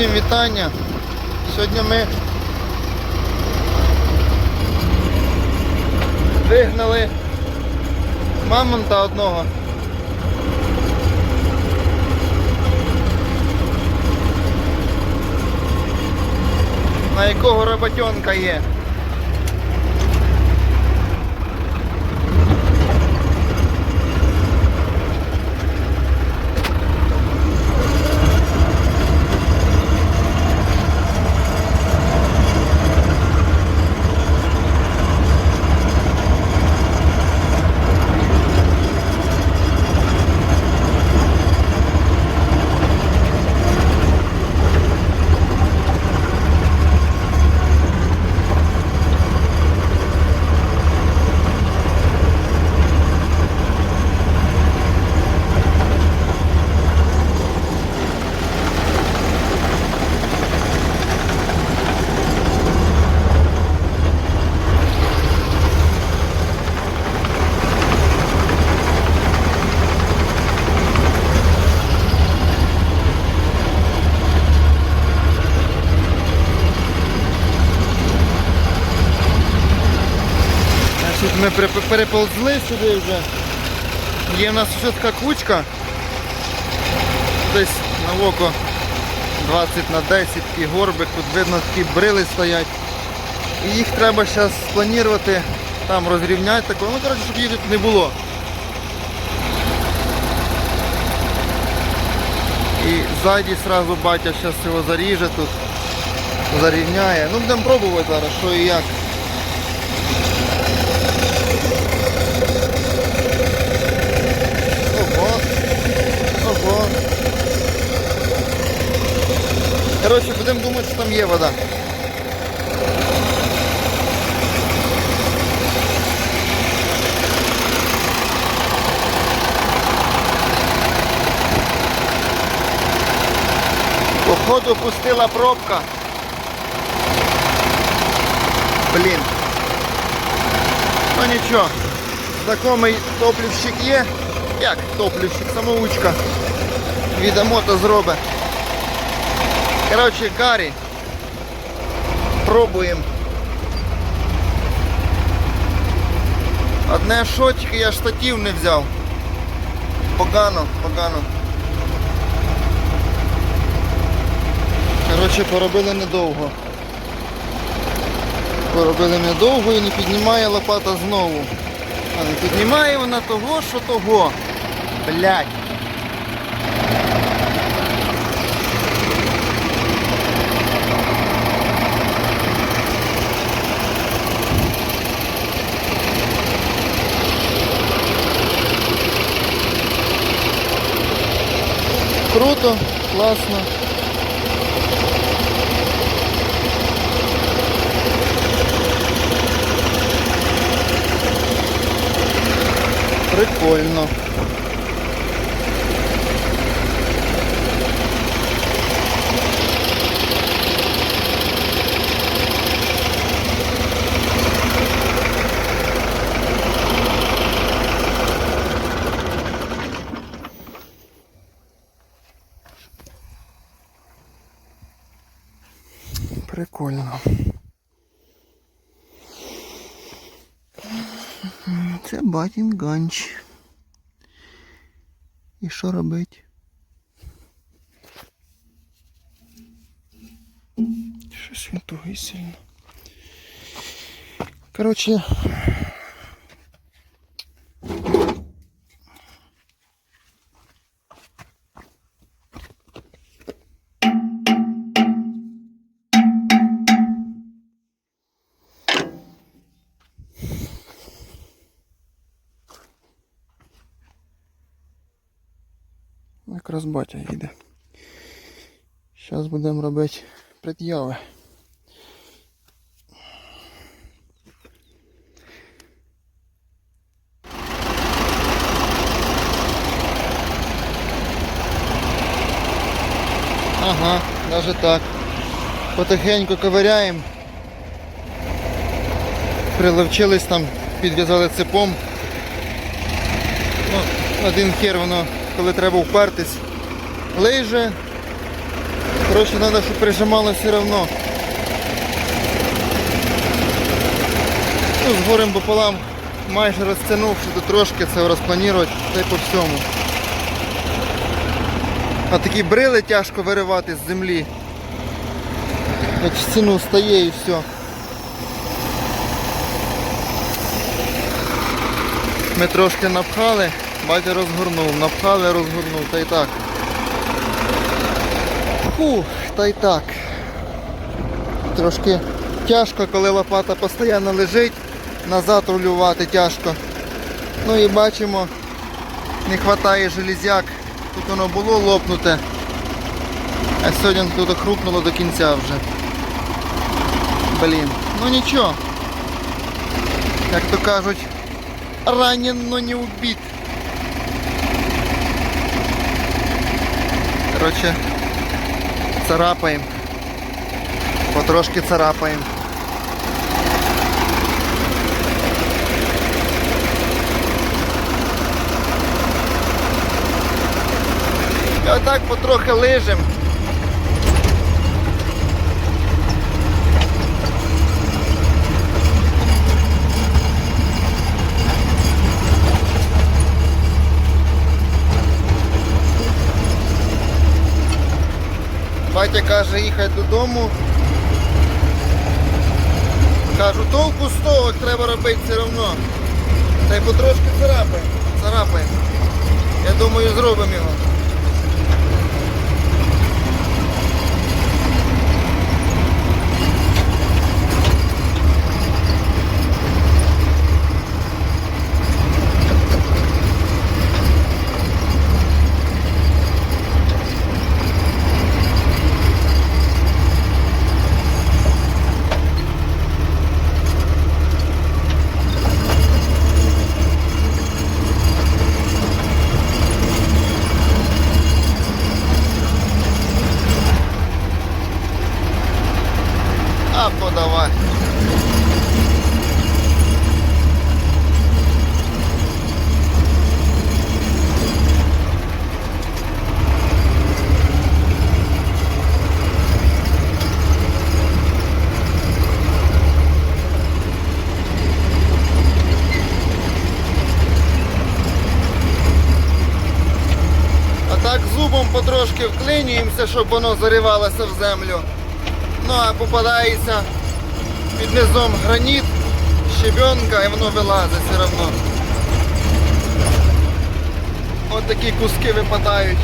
Всім вітання. Сьогодні ми вигнали мамонта одного. На якого роботенка є. Ми переп- переползли сюди вже. Є в нас ще така кучка. Десь на око 20 на 10 такий горбик, тут видно такі брили стоять. І їх треба зараз спланувати, там розрівняти таке. Ну, коротше, щоб їх тут не було. І ззаді сразу батя зараз його заріже тут, зарівняє. Ну будемо пробувати зараз, що і як. Коротше, будемо думати, що там є вода. Походу пустила пробка. Блін. Ну нічого. Знакомий топлівщик є. Як топлівщик, самоучка. Відомо то зробить. Коротше, карі. Пробуємо. Одне що, я штатив не взяв. Погано, погано. Коротше, поробили недовго. Поробили недовго і не піднімає лопата знову. А не піднімає вона того, що того. Блять. Круто, класно. Прикольно. Це батін ганч. І що робить? Щось він тугий сильно. Коротше. Якраз батя їде. Зараз будемо робити пред'яви. Ага, навіть так. Потихеньку ковиряємо. Приловчились там, підв'язали цепом. Ну, один хер воно, коли треба впертись, лиже. Коротше, треба, щоб прижимало все одно. Ну, з горем пополам майже розтягнув, що тут трошки це розпланувати, та й по всьому. А такі брили тяжко виривати з землі. В стіну стає і все. Ми трошки напхали, батя розгорнув, напхали, розгорнув, та й так. Фух, та й так. Трошки тяжко, коли лопата постійно лежить, назад рулювати тяжко. Ну і бачимо, не вистачає железяк. Тут воно було лопнуте. А сьогодні тут хрупнуло до кінця вже. Блін, ну нічого. Як то кажуть, ранен, но не убит. Короче, царапаємо. Потрошки царапаємо. Отак потрохи лижем. Батя каже, їхати додому. Кажу, толку з того треба робити все одно. Та й потрошки царапаємо. Царапаємо. Я думаю, зробимо його. А подавай. А так потрошки вклинюємося, щоб воно заривалося в землю. Ну а попадається під низом граніт, щебенка і воно вилазить все одно. От такі куски випадають.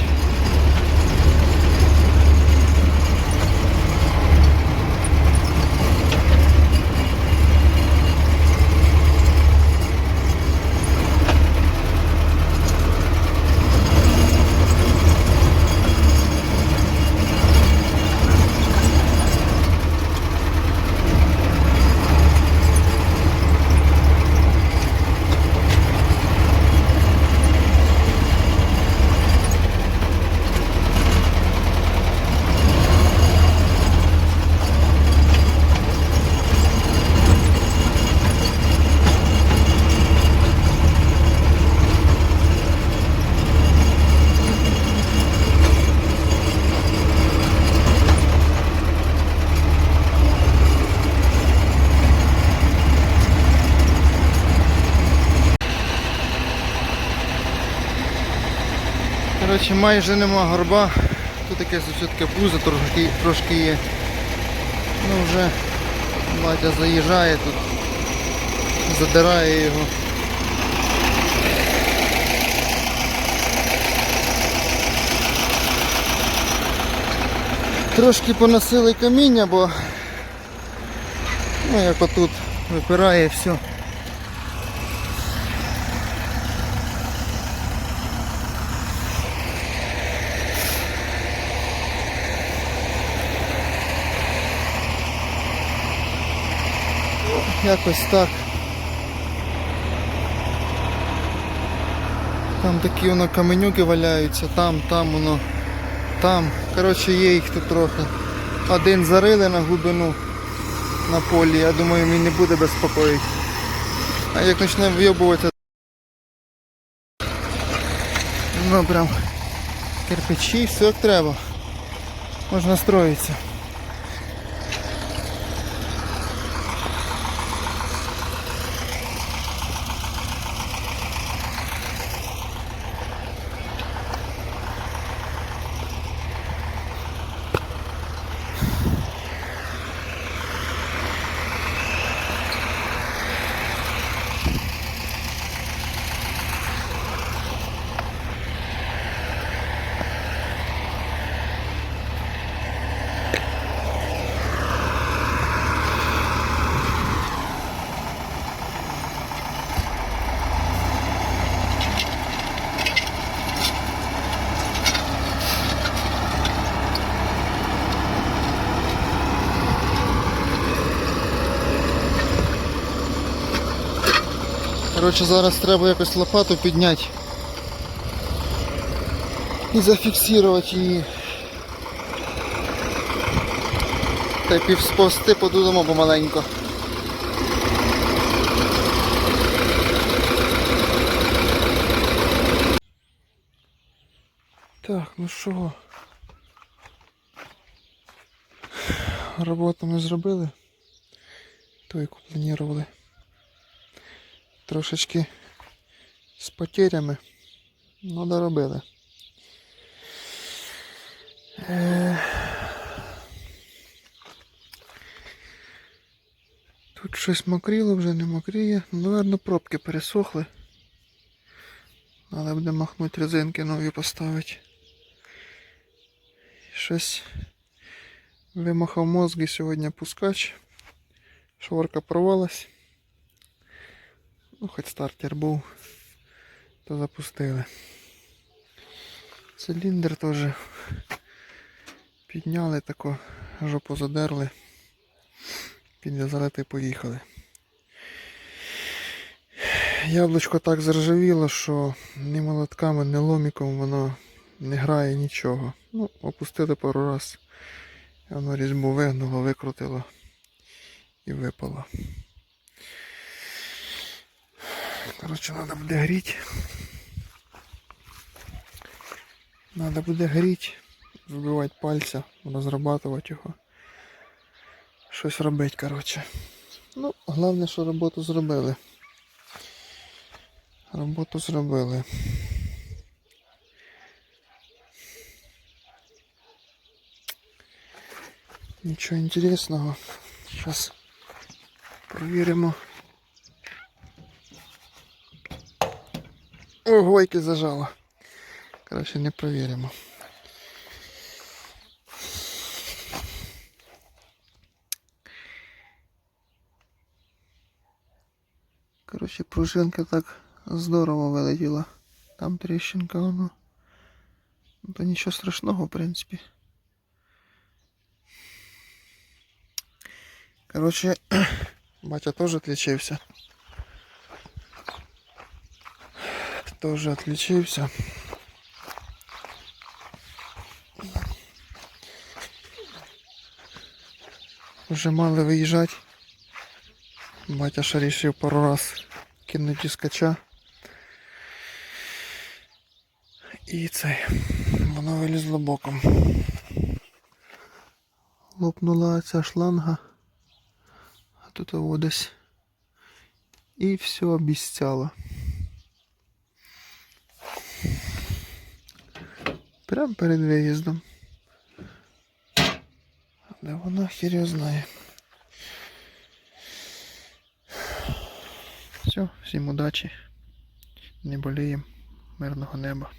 Коротше, майже нема горба. Тут якесь все-таки пузо трошки, трошки є. Ну вже батя заїжджає тут, задирає його. Трошки поносили каміння, бо ну як отут випирає все. Якось так. Там такі воно каменюки валяються, там, там воно, там. Коротше є їх тут трохи. Один зарили на глибину на полі, я думаю він не буде безпокоїть. А як почне вйобуватися, ну прям кирпичі, все як треба. Можна строїтися. Коротше, зараз треба якось лопату підняти і зафіксувати її. Та й півсповзти подудемо помаленько. Так, ну що? Роботу ми зробили. Ту, яку планували трошечки з потерями, ну доробили. Е, Тут щось мокріло, вже не мокріє. Ну, Наверно, пробки пересохли. Але буде махнути резинки нові поставити. Щось вимахав мозги сьогодні пускач. Шворка порвалась. Ну, хоч стартер був, то запустили. Циліндр теж підняли тако, жопу задерли, підв'язали та й поїхали. Яблучко так заржавіло, що ні молотками, ні ломіком воно не грає нічого. Ну, опустили пару раз, воно різьбу вигнуло, викрутило і випало. Коротше, треба буде гріти. Треба буде гріти, вбивати пальця, розрабатувати його. Щось робити, коротше. Ну, головне, що роботу зробили. Роботу зробили. Нічого інтересного. Зараз провіримо. О, гойки зажало. Коротше, не провіримо. Коротше, пружинка так здорово вилетіла. Там тріщинка воно. Ну, то нічого страшного, в принципі. Коротше, батя теж відлічився. Тоже отличился. Вже мали виїжджати. Батя ще пару раз кинути скача. І це воно вилізло боком. Лопнула ця шланга, а тут десь. І все обіцяло. Прямо перед виїздом. Але вона хір його знає. Все, всім удачі. Не боліємо. Мирного неба.